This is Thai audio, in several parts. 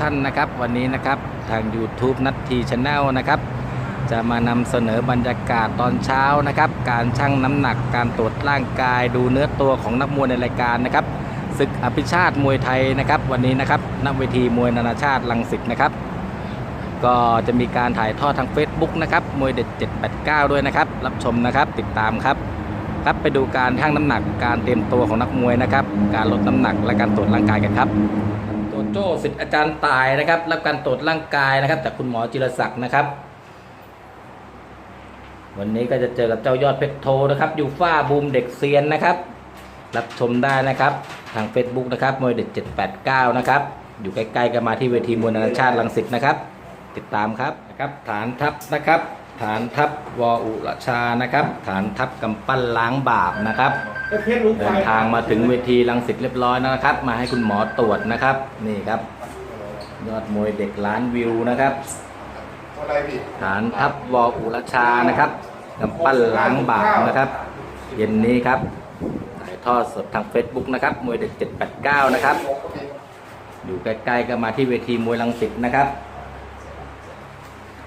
ท่านนะครับ วันนี้นะครับทาง YouTube นัททีช n แนลนะครับ จะมานำเสนอบรรยากาศตอนเช้านะครับ การชั่งน้ำหนักการตรวจร่างกาย ดูเนื้อตัวของนักมวยในรายการนะครับศึกอภิชาติมวยไทยนะครับ วันนี้นะครับณเวทีมวยนานาชาติลังสิตนะครับ ก็จะมีการถ่ายทอดทาง Facebook นะครับมวยเด็ด 789 ด้วยนะครับ รับชมนะครับติดตามครับครับไปดูการชั่งน้ำหนักการเตรียมตัวของนักมวยนะครับ การลดน้ำหนักและการตรวจร่างกายกันครับ โจ้สิทธิ์อาจารย์ตายนะครับ รับการตรวจร่างกายนะครับ จากคุณหมอจิรศักดิ์นะครับ วันนี้ก็จะเจอกับเจ้ายอดเพชรโทนะครับยูฟ่าบูมเด็กเซียนนะครับ รับชมได้นะครับ ทาง Facebook นะครับมวยเด็ด789 นะครับ อยู่ใกล้ๆกันมาที่เวทีมวยนานาชาติลังสิตนะครับ ติดตามครับนะครับ ฐานทัพนะครับ ฐานทัพวอุรชานะครับ ฐานทัพกำปั้นล้างบาปนะครับ เดินทางมาถึงเวทีลังสิตเรียบร้อยแล้วนะครับ มาให้คุณหมอตรวจนะครับ นี่ครับ ยอดมวยเด็กล้านวิวนะครับ ฐานทัพวออุรชานะครับกำปั้นล้างบาปนะครับ เย็นนี้ครับถ่ายทอดสดทาง Facebook นะครับ มวยเด็ก 789 นะครับ อยู่ใกล้ๆก็มาที่เวทีมวยลังสิตนะครับ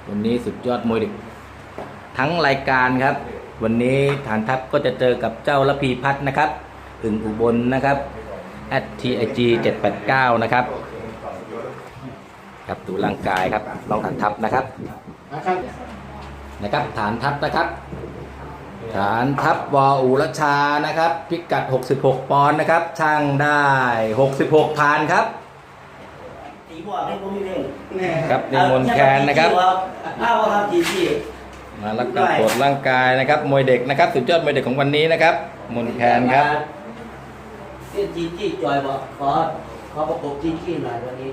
วันนี้สุดยอดมวยเด็ก ทั้งรายการครับ วันนี้ฐานทัพก็จะเจอกับเจ้าละพีพัฒน์นะครับอึ่งอุบลนะครับ at tig 789 นะครับ ครับดูร่างกายครับลองฐานทัพนะครับ นะครับฐานทัพนะครับ ฐานทัพวออุรชานะครับ พิกัด 66 ปอนด์นะครับช่างได้ 66พานครับตีบวกให้ผมนิดนึงครับนิมนต์แคนนะครับอ้าวครับจีจี มารับการตรวจร่างกายนะครับ มวยเด็กนะครับ สุดยอดมวยเด็กของวันนี้นะครับ มนต์แคนครับเส้นจีจีจอยบอกขอขอประกบจีจีหน่อยวันนี้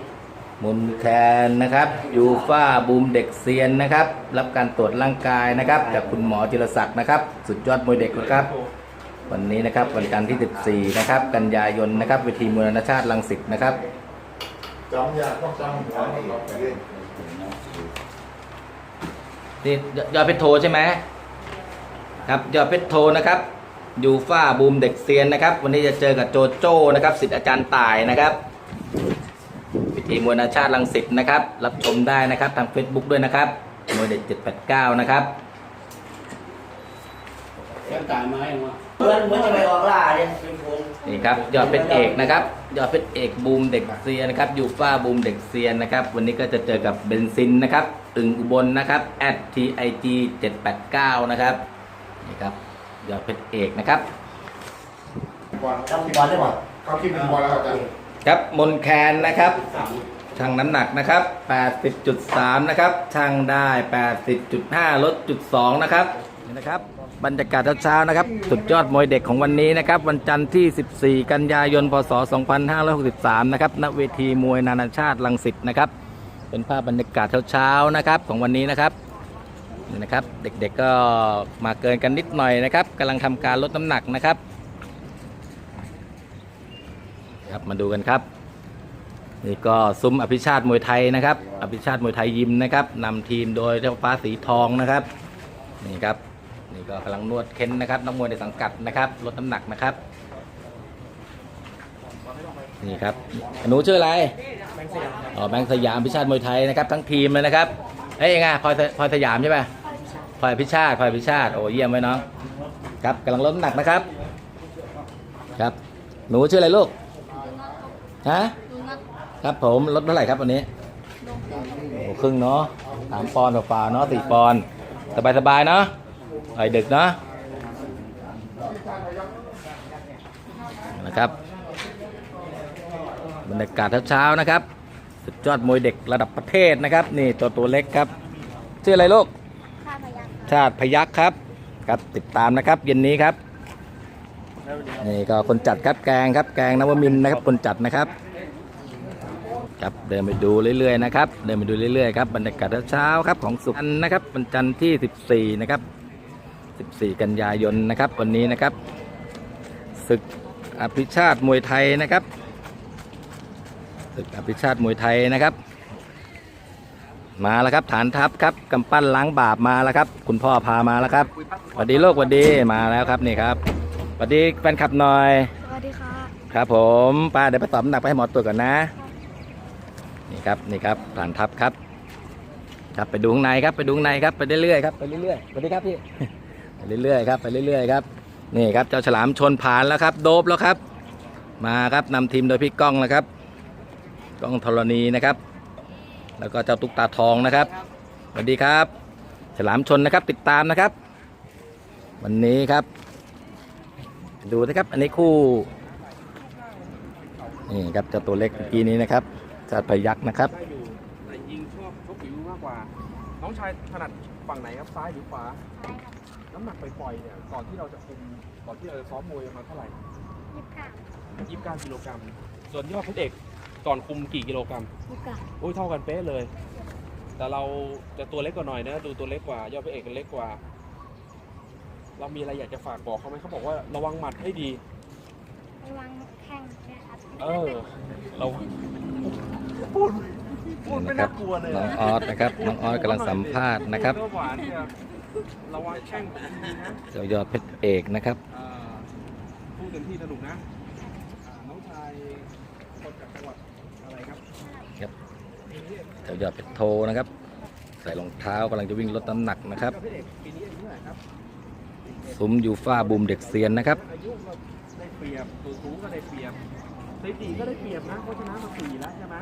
มนต์แคนนะครับยูฟ่าบูมเด็กเซียนนะครับ รับการตรวจร่างกายนะครับ จากคุณหมอจิรศักดิ์นะครับ สุดยอดมวยเด็กนะครับ วันนี้นะครับวันจันทร์ที่ 14 นะครับ กันยายนนะครับเวทีมวยนานาชาติลังสิตนะครับจำยากต้องจำหัวนี่เราไปเล่ นี่ยอดเพชรโทใช่ไหมครับยอดเพชรโทนะครับยูฟ่าบูมเด็กเซียนนะครับ วันนี้จะเจอกับโจโจ้นะครับสิทธิ์อาจารย์ต่ายนะครับวิธีมวยนาชาติลังสิตนะครับ รับชมได้นะครับทาง Facebook ด้วยนะครับมวยเด็ด789 นะครับแก้ตายไม้มา เหมือนเหมือนจะไปออกล่าเนี่ยเป็นพงนี่ครับยอดเพชรเอกนะครับยอดเพชรเอกบูมเด็กเซียนนะครับยูฟ่าบูมเด็กเซียนนะครับวันนี้ก็จะเจอกับเบนซินนะครับตึงอุบลนะครับ at tig 789นะครับนี่ครับยอดเพชรเอกนะครับบอลจำบอลได้ป่ะเขาคิดเป็นบอลแล้วครับอาจารย์ครับมนแคนนะครับชั่งน้ำหนักนะครับ 80.3 นะครับชั่งได้ 80.5 ลดจุด2นะครับนี่นะครับ บรรยากาศเช้านะครับ สุดยอดมวยเด็กของวันนี้นะครับ วันจันทร์ที่ 14 กันยายน พศ 2563 นะครับ ณ เวทีมวยนานาชาติลังสิตนะครับ เป็นภาพบรรยากาศเช้าๆนะครับของวันนี้นะครับ นี่นะครับ เด็กๆก็มาเกินกันนิดหน่อยนะครับกำลังทำการลดน้ำหนักนะครับ ครับ มาดูกันครับ นี่ก็ซุ้มอภิชาติมวยไทยนะครับ อภิชาติมวยไทยยิมนะครับนำทีมโดยเจ้าฟ้าสีทองนะครับ นี่ครับ นี่ก็กำลังนวดเค้นนะครับนักมวยในสังกัดนะครับลดน้ำหนักนะครับ นี่ครับหนูชื่ออะไรอ๋อแบงค์สยามอภิชาติมวยไทยนะครับ ทั้งทีมเลยนะครับเฮ้ยยังไงพลอยพลอยสยามใช่ไหมพลอยอภิชาติพลอยอภิชาติโอ้เยี่ยมไว้น้องครับกำลังลดน้ำหนักนะครับ ครับ หนูชื่ออะไรลูกฮะครับผมลดเท่าไหร่ครับวันนี้โอ้ครึ่งเนาะสามปอนด์กว่าๆเนาะสี่ปอนด์สบายสบายๆเนาะ ไอ้ดึกเนาะนะครับ บรรยากาศเช้าๆนะครับ สุดยอดมวยเด็กระดับประเทศนะครับ นี่ตัวตัวเล็กครับ ชื่ออะไรลูกข้าพยัคฆ์ชาติพยัคฆ์ครับ ครับติดตามนะครับ เย็นนี้ครับ นี่ก็คนจัดครับแกงครับ แกงนวมินทร์นะครับ คนจัดนะครับครับเดินไปดูเรื่อยๆนะครับ เดินไปดูเรื่อยๆครับบรรยากาศเช้าๆครับของสุพรรณนะครับวันจันทร์ที่ 14 นะครับ 14 กันยายนนะครับวันนี้นะครับศึกอภิชาติมวยไทยนะครับศึกอภิชาติมวยไทยนะครับ มาแล้วครับฐานทัพครับกำปั้นล้างบาปมาแล้วครับ คุณพ่อพามาแล้วครับสวัสดีโลกสวัสดีมาแล้วครับนี่ครับสวัสดีแฟนคลับหน่อยสวัสดีค่ะครับผมป้าเดี๋ยวไปตอบน้ำหนักไปให้หมอตรวจก่อนนะนี่ครับนี่ครับฐานทัพครับครับไปดูข้างในครับไปดูข้างในครับไปเรื่อยๆครับไปเรื่อยๆสวัสดีครับพี่ ไปเรื่อยๆครับไปเรื่อยๆครับนี่ครับเจ้าฉลามชนผ่านแล้วครับ โดบแล้วครับ มาครับนำทีมโดยพี่ก้องนะครับก้องธรณีนะครับ แล้วก็เจ้าตุ๊กตาทองนะครับสวัสดีครับ ฉลามชนนะครับติดตามนะครับ วันนี้ครับ ดูนะครับอันนี้คู่นี่ครับเจ้าตัวเล็กเมื่อกี้นี้นะครับจ้าพยักษ์นะครับ น้องชายถนัดฝั่งไหนครับซ้ายหรือขวาน้ำหนักปล่อยๆเนี่ยก่อนที่เราจะคุมก่อนที่เราจะซ้อมมวยประมาณเท่าไหร่ยี่สิบเก้ากิโลกรัมส่วนยอดเพชรเอกก่อนคุมกี่กิโลกรัมโอ้ยเท่ากันเป๊ะเลย แต่เราจะตัวเล็กกว่าหน่อยนะ ดูตัวเล็กกว่ายอดเพชรเอกกันเล็กกว่า เรามีอะไรอยากจะฝากบอกเขาไหมเขาบอกว่าระวังหมัดให้ดีระวังแข้งด้วยครับเออเราพูด พูดไม่น่ากลัวเลยน้องอะออสนะครับน้องออสกำลังสัมภาษณ์นะครับเออหวานเนี่ยระวังแข้งดีๆนะเจ้ายอดเพชรเอกนะครับอ่าพูดเต็มที่สนุกนะอ่าน้องชายคนจากจังหวัดอะไรครับครับเจ้ายอดเพชรโทนะครับ ใส่รองเท้ากำลังจะวิ่งลดน้ำหนักนะครับกับพี่เอกปีนี้อายุเท่าไหร่ครับซุ้มยูฟ่าบูมเด็กเซียนนะครับ อายุก็ได้เปรียบตัวสูงก็ได้เปรียบสถิติก็ได้เปรียบนะเพราะชนะมาสี่แล้วใช่ไหม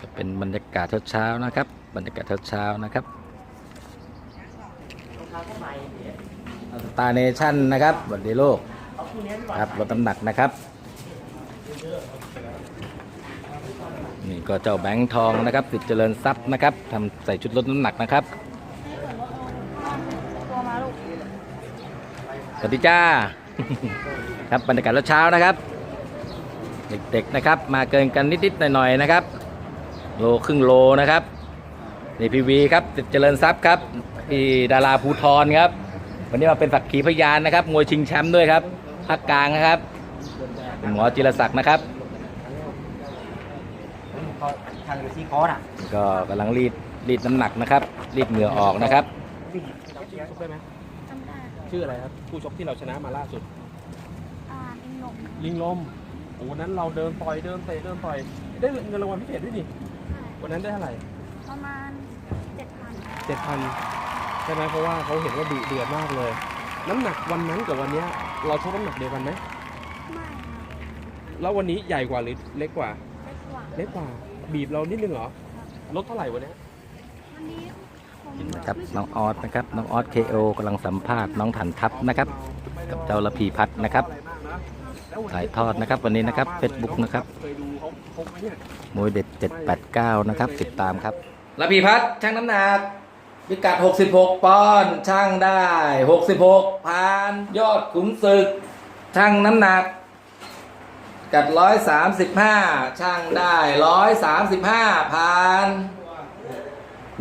จะเป็นบรรยากาศเช้าๆนะครับ บรรยากาศเช้าๆนะครับรองเท้าเข้าไปเนี่ยตาเนชั่นนะครับสวัสดีโลกครับลดน้ำหนักนะครับ นี่ก็เจ้าแบงค์ทองนะครับสิทธิ์เจริญทรัพย์นะครับทำใส่ชุดลดน้ำหนักนะครับสวัสดีจ้า ครับบรรยากาศเช้านะครับ เด็กๆนะครับ มาเกินกันนิดๆหน่อยๆนะครับ โลครึ่งโลนะครับ นี่พีวีครับสิทธิ์เจริญทรัพย์ครับพี่ดาราภูทรครับ วันนี้มาเป็นสักขีพยานนะครับมวยชิงแชมป์ด้วยครับภาคกลางนะครับเป็นหมอจิรศักดิ์นะครับเขาทางอยู่ที่คอร์สอะก็กำลังรีดรีดน้ำหนักนะครับ รีดเหงื่อออกนะครับ จำชื่อชกได้ไหมจำได้ชื่ออะไรครับคู่ชกที่เราชนะมาล่าสุด อ่าอิงหนงลิงลมโอ้วันนั้นเราเดินต่อยเดินเตะเดินต่อยได้เงินรางวัลพิเศษด้วยดิ วันนั้นได้เท่าไหร่ประมาณเจ็ดพันเจ็ดพันใช่ไหมเพราะว่าเขาเห็นว่าดุเดือดมากเลย น้ำหนักวันนั้นกับวันเนี้ยเราชกน้ำหนักเดียวกันไหมไม่ครับแล้ววันนี้ใหญ่กว่าหรือเล็กกว่า เล็กกว่าเล็กกว่า บีบเรานิดนึงเหรอลดเท่าไหร่วันเนี้ยวันนี้คงนะครับน้องออสนะครับน้องออสเคโอกำลังสัมภาษณ์น้องถันทัพนะครับกับเจ้าระพีพัฒน์นะครับ ถ่ายทอดนะครับวันนี้นะครับ Facebook นะครับ เคยดูเขาพกไหมเนี่ย มวยเด็ด 9 นะครับ ติดตามครับระพีพัฒน์ช่างน้ำหนักพิกัด 66 ปอนด์ช่างได้ 66ผ่านยอดขุนศึก ช่างน้ำหนัก กัด 135 ช่างได้ 135ผ่าน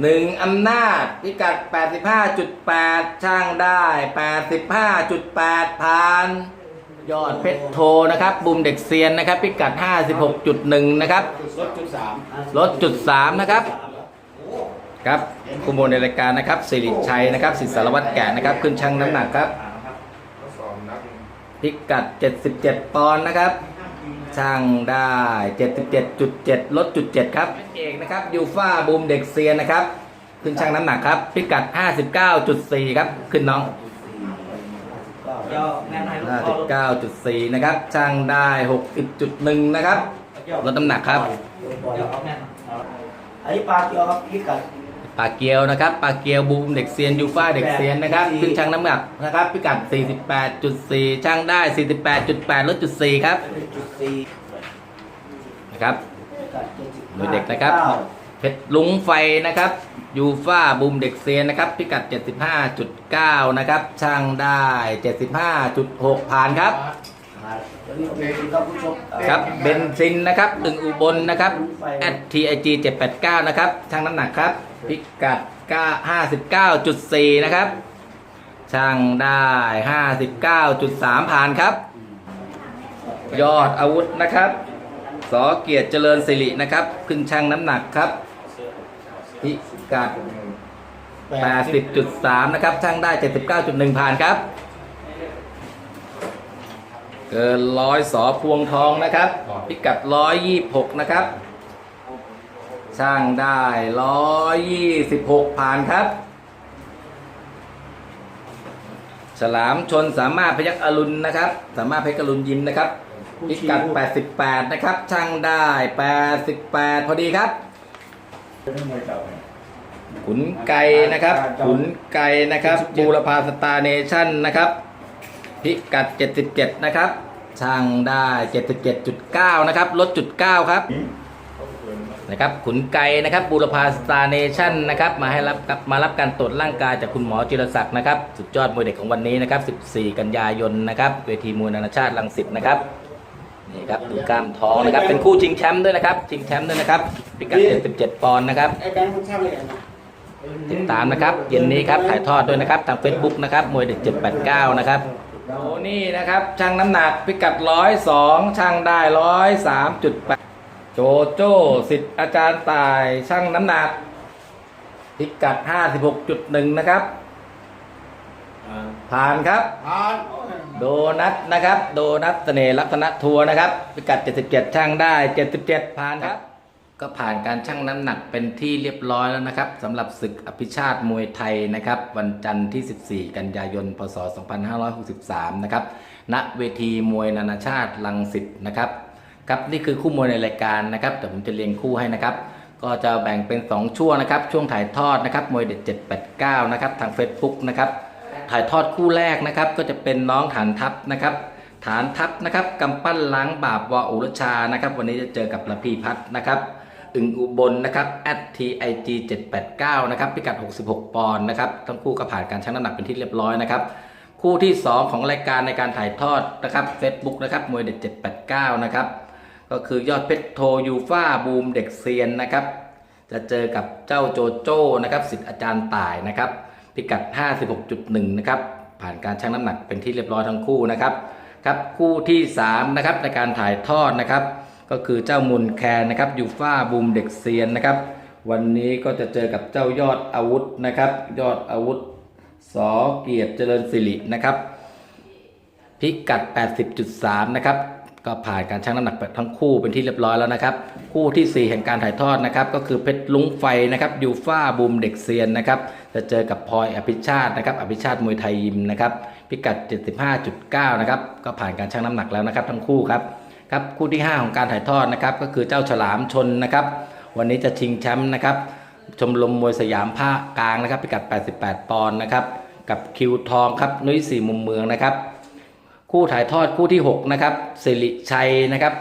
หนึ่งอำนาจพิกัด 85.8 ช่างได้ 85.8ผ่าน ยอดเพชรโทนะครับบูมเด็กเซียนนะครับ พิกัด 56.1 นะครับรถจุดสามลดจุดสามนะครับครับคุมโมในรายการนะครับสิริชัยนะครับสิทธิสารวัตรแกะนะครับ ขึ้นชั่งน้ำหนักครับก็สอนนักพิกัด 77 ปอนด์นะครับช่างได้ 77.7 ลดจุด7ครับเอกนะครับยูฟ่าบูมเด็กเซียนนะครับ ขึ้นชั่งน้ำหนักครับ พิกัด 59.4 ครับ ขึ้นน้องก็เดี๋ ยวแม่นให้ลูกพ่อลูก59.4 นะครับ ช่างได้ 60.1 นะครับ ลดน้ำหนักครับเดี๋ยวเอาแม่นเอาอันนี้ปลาเกียวครับพิกัดปลาเกียวนะครับปลาเกียวบูมเด็กเซียนยูฟ่าเด็กเซียนนะครับขึ้นช่างน้ำหนักนะครับพิกัด 48.4 ช่างได้ 48.8ลดจุด4ครับจุดสี่นะครับพิกัดเจ็ดสิบหน่วยเด็กนะครับเพ ชรลุงไฟนะครับยูฟ่าบูมเด็กเซียนนะครับ พิกัด 75.9 นะครับ ช่างได้ 75.6 ผ่านครับแล้วนี่เป็นครับ ครับเบนซินนะครับตึงอุบลนะครับ at TIG 789 นะครับช่างน้ำหนักครับ พิกัด 59.4 นะครับ ช่างได้ 59.3 ผ่านครับ ยอดอาวุธนะครับสอเกียรติเจริญสิรินะครับขึ้นช่างน้ำหนักครับ พิกัด80.3 นะครับช่างได้ 79.1 ผ่านครับ เกินร้อยสอพวงทองนะครับ พิกัด 126 นะครับ ช่างได้ร้อยยี่สิบหกผ่านครับ ฉลามชนสามารถพยักอรุณนะครับ สามารถพยักอรุณยิ้มนะครับ พิกัด 88 นะครับ ช่างได้ 88 พอดีครับ ขุนไก่นะครับ ขุนไก่นะครับบูรพาสตาร์เนชั่นนะครับ พิกัด 77 นะครับ ช่างได้ 77.9 นะครับ ลดจุด9ครับ นะครับ ขุนไก่นะครับบูรพาสตาร์เนชั่นนะครับ มาให้รับมารับการตรวจร่างกายจากคุณหมอจิรศักดิ์นะครับ สุดยอดมวยเด็กของวันนี้นะครับ 14 กันยายนนะครับ เวทีมวยนานาชาติลังสิตนะครับ นี่ครับดูกล้ามท้องนะครับ เป็นคู่ชิงแชมป์ด้วยนะครับ ชิงแชมป์ด้วยนะครับพิกัด77ปอนด์นะครับ ไอ้แบงค์มันทราบเลยนะติดตามนะครับ เย็นนี้ครับถ่ายทอดด้วยนะครับ ทาง Facebook นะครับ มวยเด็ก789 นะครับโอ้นี่นะครับช่างน้ำหนักพิกัด 102ช่างได้ 103.8 โจโจ้สิทธิ์อาจารย์ตายช่างน้ำหนัก พิกัด 56.1 นะครับ ผ่านครับ ผ่านโดนัทนะครับ โดนัทเสน่ห์ลักษณะทัวร์นะครับพิกัด 77 ช่างได้ 77 ผ่านครับ ก็ผ่านการชั่งน้ำหนักเป็นที่เรียบร้อยแล้วนะครับสำหรับศึกอภิชาติมวยไทยนะครับ วันจันทร์ที่ 14 กันยายน พศ 2563 นะครับณเวทีมวยนานาชาติลังสิตนะครับครับนี่คือคู่มวยในรายการนะครับแต่ผมจะเรียงคู่ให้นะครับก็จะแบ่งเป็น 2 ช่วงนะครับ ช่วงถ่ายทอดนะครับ มวยเด็ด789 นะครับ ทาง Facebook นะครับ ถ่ายทอดคู่แรกนะครับ ก็จะเป็นน้องฐานทัพนะครับ ฐานทัพนะครับกำปั้นล้างบาปวอุรชานะครับ วันนี้จะเจอกับระพีพัฒน์นะครับ อึงอุบลนะครับ @tig 789นะครับ พิกัด 66 ปอนด์นะครับ ทั้งคู่ก็ผ่านการชั่งน้ำหนักเป็นที่เรียบร้อยนะครับ คู่ที่ 2 ของรายการในการถ่ายทอดนะครับ Facebook นะครับ มวยเด็ด 789 นะครับ ก็คือยอดเพชรโทยูฟ่าบูมเด็กเซียนนะครับ จะเจอกับเจ้าโจโจ้นะครับ สิทธิ์อาจารย์ต่ายนะครับ พิกัด 56.1 นะครับ ผ่านการชั่งน้ำหนักเป็นที่เรียบร้อยทั้งคู่นะครับครับคู่ที่ 3 นะครับในการถ่ายทอดนะครับ ก็คือเจ้ามุนแคนนะครับยูฟ่าบูมเด็กเซียนนะครับ วันนี้ก็จะเจอกับเจ้ายอดอาวุธนะครับ ยอดอาวุธสอเกียรติเจริญสิรินะครับ พิกัด 80.3 นะครับ ก็ผ่านการชั่งน้ำหนักทั้งคู่เป็นที่เรียบร้อยแล้วนะครับ คู่ทีสี่ 4 แห่งการถ่ายทอดนะครับ ก็คือเพชรลุงไฟนะครับยูฟ่าบูมเด็กเซียนนะครับ จะเจอกับพลอยอภิชาตินะครับ อภิชาติมวยไทยยิมนะครับ พิกัด 75.9 นะครับ ก็ผ่านการชั่งน้ำหนักแล้วนะครับ ทั้งคู่ครับ ครับคู่ที่ 5 ของการถ่ายทอดนะครับ ก็คือเจ้าฉลามชนนะครับ วันนี้จะชิงแชมป์นะครับชมรมมวยสยามภาคกลางนะครับ พิกัด 88 ปอนด์นะครับ กับคิวทองครับนุ้ยสี่มุมเมืองนะครับ คู่ถ่ายทอดคู่ที่ 6 นะครับสิริชัยนะครับ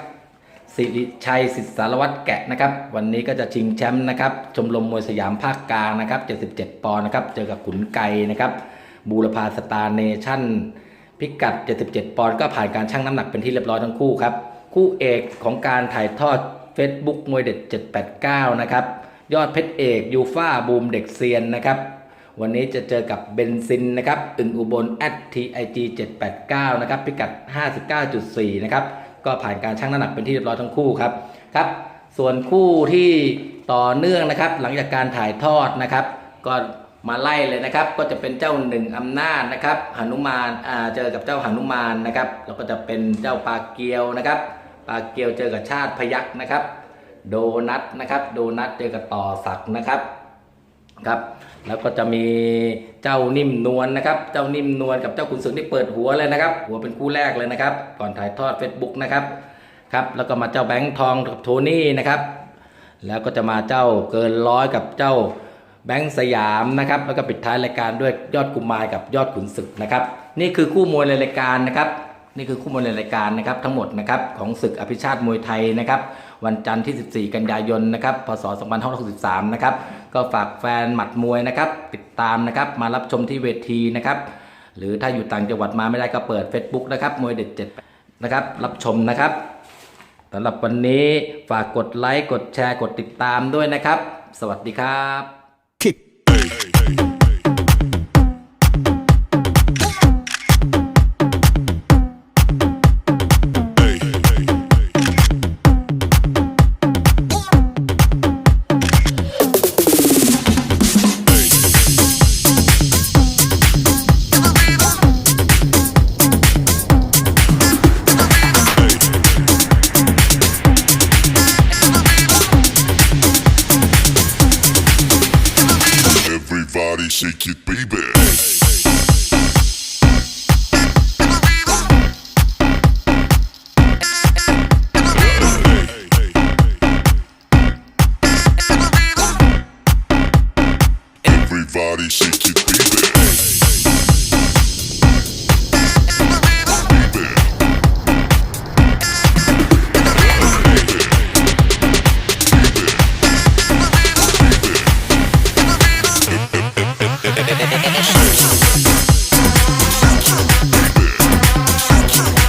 สิริชัยสิทธิสารวัตรแกะนะครับ วันนี้ก็จะชิงแชมป์นะครับ ชมรมมวยสยามภาคกลางนะครับ 77 ปอนด์นะครับ เจอกับขุนไกนะครับ บูรพาสตาร์เนชั่น พิกัด 77 ปอนด์ก็ผ่านการชั่งน้ำหนักเป็นที่เรียบร้อยทั้งคู่ครับ คู่เอกของการถ่ายทอด Facebook มวยเด็ด 789 นะครับ ยอดเพชรเอกยูฟ่าบูมเด็กเซียนนะครับ วันนี้จะเจอกับเบนซินนะครับอึ่งอุบล @tig 789 นะครับ พิกัด 59.4 นะครับ ก็ผ่านการชั่งน้ำหนักเป็นที่เรียบร้อยทั้งคู่ครับครับ ส่วนคู่ที่ต่อเนื่องนะครับ หลังจากการถ่ายทอดนะครับ ก็มาไล่เลยนะครับ ก็จะเป็นเจ้าหนึ่งอำนาจนะครับหนุมานอ่าเจอกับเจ้าหนุมานนะครับ แล้วก็จะเป็นเจ้าปลาเกียวนะครับปลาเกียวเจอกับชาติพยักษ์นะครับ โดนัทนะครับ โดนัทเจอกับต่อศักนะครับครับ แล้วก็จะมีเจ้านิ่มนวลนะครับ เจ้านิ่มนวลกับเจ้าขุนศึกที่เปิดหัวเลยนะครับ หัวเป็นคู่แรกเลยนะครับ ก่อนถ่ายทอด Facebook นะครับครับแล้วก็มาเจ้าแบงค์ทองกับโทนี่นะครับ แล้วก็จะมาเจ้าเกินร้อยกับเจ้าแบงค์สยามนะครับ แล้วก็ปิดท้ายรายการด้วยยอดกุมารกับยอดขุนศึกนะครับ นี่คือคู่มวยในรายการนะครับ นี่คือคู่มวยรายการนะครับทั้งหมดนะครับของศึกอภิชาติมวยไทยนะครับวันจันทร์ที่ 14 กันยายนนะครับพศ 2563 นะครับก็ฝากแฟนหมัดมวยนะครับติดตามนะครับมารับชมที่เวทีนะครับหรือถ้าอยู่ต่างจังหวัดมาไม่ได้ก็เปิด Facebook นะครับมวยเด็ดเจ็ดนะครับรับชมนะครับสำหรับวันนี้ฝากกดไลค์กดแชร์กดติดตามด้วยนะครับ สวัสดีครับ sexy.